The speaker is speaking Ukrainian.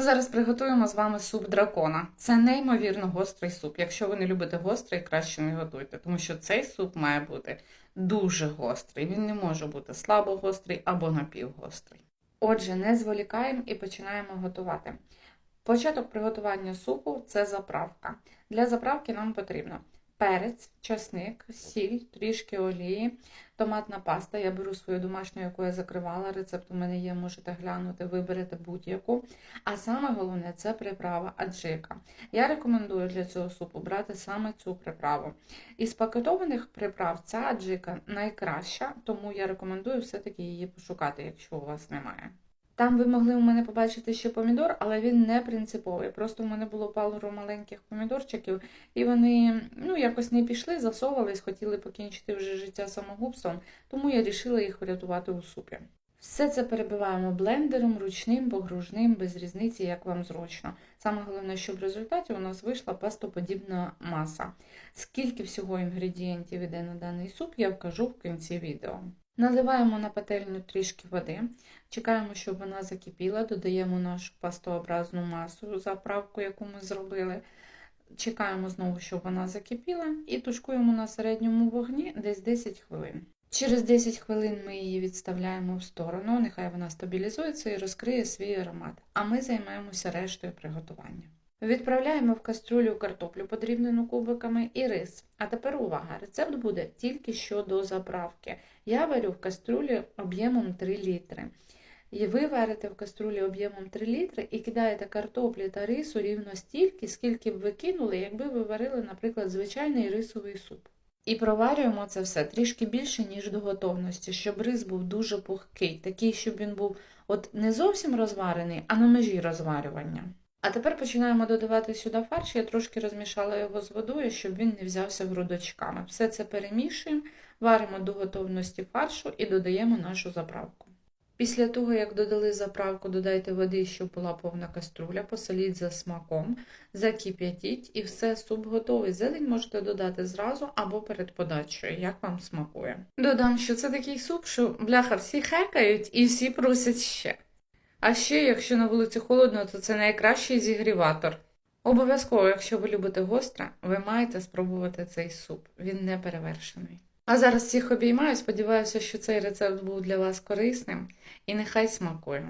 Зараз приготуємо з вами суп дракона. Це неймовірно гострий суп. Якщо ви не любите гострий, краще не готуйте, тому що цей суп має бути дуже гострий. Він не може бути слабо гострий або напівгострий. Отже, не зволікаємо і починаємо готувати. Початок приготування супу це заправка. Для заправки нам потрібно перець, часник, сіль, трішки олії, томатна паста. Я беру свою домашню, яку я закривала. Рецепт у мене є, можете глянути, виберете будь-яку. А саме головне це приправа аджика. Я рекомендую для цього супу брати саме цю приправу. Із пакетованих приправ ця аджика найкраща, тому я рекомендую все-таки її пошукати, якщо у вас немає. Там ви могли у мене побачити ще помідор, але він не принциповий. Просто у мене було пару маленьких помідорчиків, і вони ну, якось не пішли, засовувались, хотіли покінчити вже життя самогубством, тому я вирішила їх врятувати у супі. Все це перебиваємо блендером, ручним, погружним, без різниці, як вам зручно. Саме головне, щоб в результаті у нас вийшла пастоподібна маса. Скільки всього інгредієнтів іде на даний суп, я вкажу в кінці відео. Наливаємо на пательню трішки води, чекаємо, щоб вона закипіла, додаємо нашу пастообразну масу, заправку, яку ми зробили. Чекаємо знову, щоб вона закипіла, і тушкуємо на середньому вогні десь 10 хвилин. Через 10 хвилин ми її відставляємо в сторону, нехай вона стабілізується і розкриє свій аромат, а ми займаємося рештою приготування. Відправляємо в каструлю картоплю, подрібнену кубиками, і рис. А тепер увага! Рецепт буде тільки щодо заправки. Я варю в каструлі об'ємом 3 літри. І ви варите в каструлі об'ємом 3 літри і кидаєте картоплі та рису рівно стільки, скільки б ви кинули, якби ви варили, наприклад, звичайний рисовий суп. І проварюємо це все трішки більше, ніж до готовності, щоб рис був дуже пухкий, такий, щоб він був от не зовсім розварений, а на межі розварювання. А тепер починаємо додавати сюди фарш. Я трошки розмішала його з водою, щоб він не взявся грудочками. Все це перемішуємо, варимо до готовності фаршу і додаємо нашу заправку. Після того, як додали заправку, додайте води, щоб була повна каструля, посоліть за смаком, закип'ятіть і все, суп готовий. Зелень можете додати зразу або перед подачею, як вам смакує. Додам, що це такий суп, що бляха всі хекають і всі просять ще. А ще, якщо на вулиці холодно, то це найкращий зігріватор. Обов'язково, якщо ви любите гостре, ви маєте спробувати цей суп. Він не перевершений. А зараз всіх обіймаю. Сподіваюся, що цей рецепт був для вас корисним і нехай смакує.